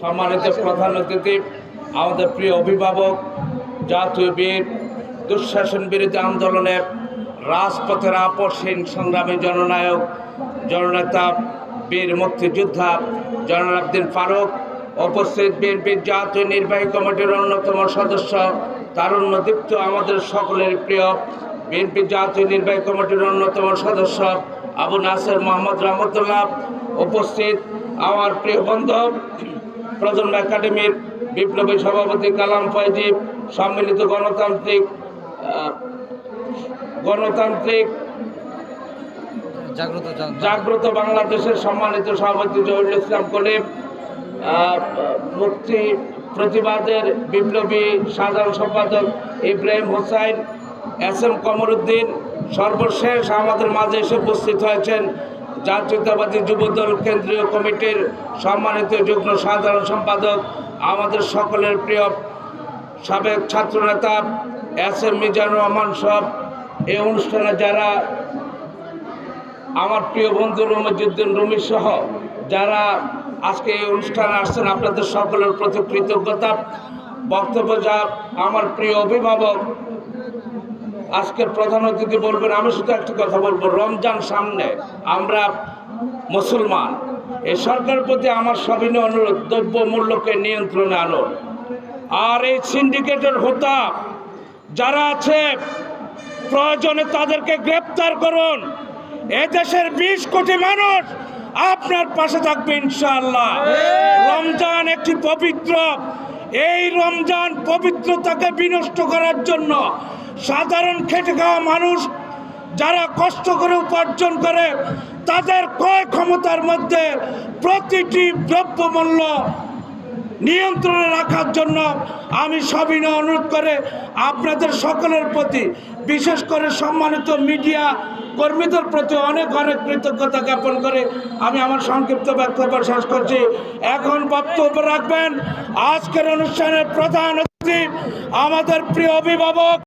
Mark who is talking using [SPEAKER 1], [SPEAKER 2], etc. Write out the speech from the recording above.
[SPEAKER 1] সম্মানিত প্রধান অতিথি, আমাদের প্রিয় অভিভাবক, জাতীয় বীর, দুঃশাসন বিরোধী আন্দোলনের রাজপথের আপসহীন সংগ্রামী জননায়ক, জননেতা বীর মুক্তিযোদ্ধা জনাব আব্দিন ফারুক, উপস্থিত বিএনপির জাতীয় নির্বাহী কমিটির অন্যতম সদস্য তারুণ্যদীপ্ত আমাদের সকলের প্রিয় বিএনপি জাতীয় নির্বাহী কমিটির অন্যতম সদস্য আবু নাসের মোহাম্মদ রহমতুল্লাহ উপস্থিত আমার প্রিয় বন্ধু প্রজন্ম একাডেমির বিপ্লবী সভাপতি কালাম ফয়জি সম্মিলিত গণতান্ত্রিক গণতান্ত্রিক
[SPEAKER 2] জাগ্রত
[SPEAKER 1] জাগ্রত বাংলাদেশের সম্মানিত সভাপতি জহিরুল ইসলাম কলিম মুক্তি প্রতিবাদের বিপ্লবী সাধারণ সম্পাদক ইব্রাহিম হোসাইন এস এম কমরুদ্দিন সর্বশেষ আমাদের মাঝে এসে উপস্থিত হয়েছেন জাতীয়তাবাদী যুবদল কেন্দ্রীয় কমিটির সম্মানিত যুগ্ম সাধারণ সম্পাদক, আমাদের সকলের প্রিয় সাবেক ছাত্রনেতা এস এম মিজানুর রহমান সব এই অনুষ্ঠানে যারা আমার প্রিয় বন্ধু রমিজুদ্দিন রুমি সহ যারা আজকে এই অনুষ্ঠানে আসছেন, আপনাদের সকলের প্রতি কৃতজ্ঞতা। বক্তব্য যা আমার প্রিয় অভিভাবক আজকের প্রধান অতিথি বলবেন আমি শুধু একটা কথা বলব রমজান সামনে আমরা মুসলমান। এই সরকারের প্রতি আমার সবিনয় অনুরোধ দ্রব্য মূল্যকে নিয়ন্ত্রণে আনো। আর এই সিন্ডিকেটের হোতা যারা আছে প্রয়োজনে তাদেরকে গ্রেপ্তার করুন। এদেশের বিশ কোটি মানুষ আপনার পাশে থাকবে ইনশাআল্লাহ। রমজান একটি পবিত্র এই রমজান পবিত্রতাকে বিনষ্ট করার জন্য সাধারণ খেটে খাওয়া মানুষ যারা কষ্ট করে উপার্জন করে, তাদের ক্রয় ক্ষমতার মধ্যে প্রতিটি দ্রব্যমূল্য নিয়ন্ত্রণে রাখার জন্য আমি সবিনয় অনুরোধ করে আপনাদের সকলের প্রতি, বিশেষ করে সম্মানিত মিডিয়া কর্মীদের প্রতি অনেক অনেক কৃতজ্ঞতা জ্ঞাপন করে আমি আমার সংক্ষিপ্ত বক্তব্য শেষ করছি। এখন বক্তব্য রাখবেন আজকের অনুষ্ঠানের প্রধান অতিথি, আমাদের প্রিয় অভিভাবক